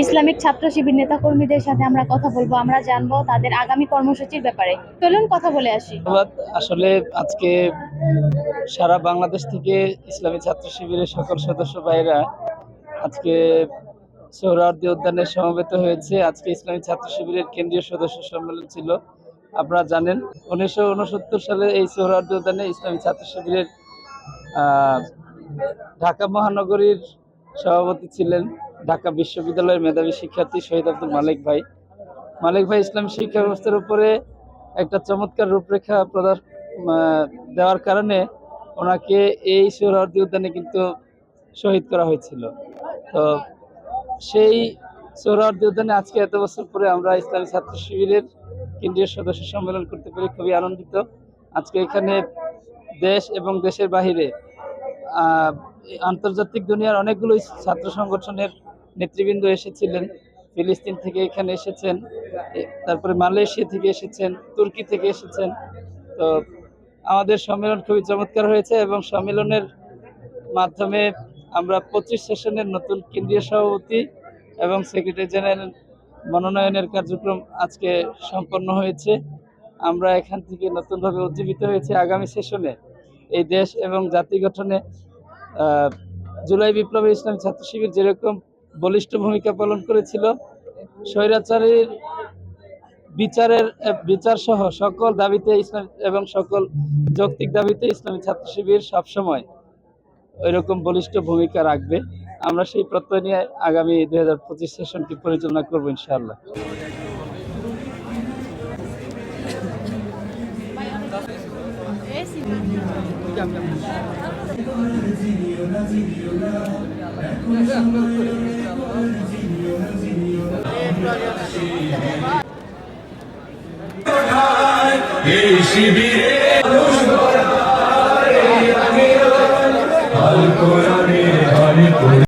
Islamic ছাত্র শিবির নেতাকর্মীদের সাথে আমরা কথা বলব, আমরা জানব তাদের আগামী কর্মসূচির ব্যাপারে। চলুন কথা বলে আসি। আসলে আজকে সারা বাংলাদেশ থেকে ইসলামী ছাত্র শিবিরের সকল সদস্য ভাইরা আজকে সোহরাওয়ার্দী উদ্যানে সমবেত হয়েছে। আজকে ইসলামী ছাত্র শিবিরের কেন্দ্রীয় সদস্য সম্মেলন ছিল। আপনারা জানেন, উনিশশো উনসত্তর সালে এই সোহরাওয়ার্দী উদ্যানে ইসলামী ছাত্র শিবিরের ঢাকা মহানগরীর সভাপতি ছিলেন। ঢাকা বিশ্ববিদ্যালয়ের মেধাবী শিক্ষার্থী শহীদ আব্দুল মালিক ভাই। মালিক ভাই ইসলাম শিক্ষা ব্যবস্থার উপরে একটা চমৎকার রূপরেখা প্রদান দেওয়ার কারণে ওনাকে এই সোহরাওয়ার্দী উদ্যানে কিন্তু শহীদ করা হয়েছিল। তো সেই সোহরাওয়ার্দী উদ্যানে আজকে এত বছর পরে আমরা ইসলামী ছাত্র শিবিরের কেন্দ্রীয় সদস্য সম্মেলন করতে পেরে খুবই আনন্দিত। আজকে এখানে দেশ এবং দেশের বাহিরে আন্তর্জাতিক দুনিয়ার অনেকগুলো ছাত্র সংগঠনের নেতৃবৃন্দ এসেছিলেন, ফিলিস্তিন থেকে এখানে এসেছেন তারপরে মালয়েশিয়া থেকে এসেছেন, তুর্কি থেকে এসেছেন। তো আমাদের সম্মেলন খুবই চমৎকার হয়েছে এবং সম্মেলনের মাধ্যমে আমরা পঁচিশ সেশনের নতুন কেন্দ্রীয় সভাপতি এবং সেক্রেটারি জেনারেল মনোনয়নের কার্যক্রম আজকে সম্পন্ন হয়েছে। আমরা এখান থেকে নতুনভাবে উজ্জীবিত হয়েছে আগামী সেশনে। এই দেশ এবং জাতি গঠনে জুলাই বিপ্লবে ইসলামী ছাত্র শিবির যেরকম বলিষ্ঠ ভূমিকা পালন করেছিল। স্বৈরাচারীর বিচারের বিচার সহ সকল দাবিতে ইসলাম এবং সকল যৌক্তিক দাবিতে ইসলামী ছাত্র শিবির সবসময় ওইরকম বলিষ্ঠ ভূমিকা রাখবে। আমরা সেই প্রত্যয় নিয়ে আগামী দুই হাজার পঁচিশ সেশনটি পরিচালনা করব ইনশাআল্লাহ। এই শিবিরে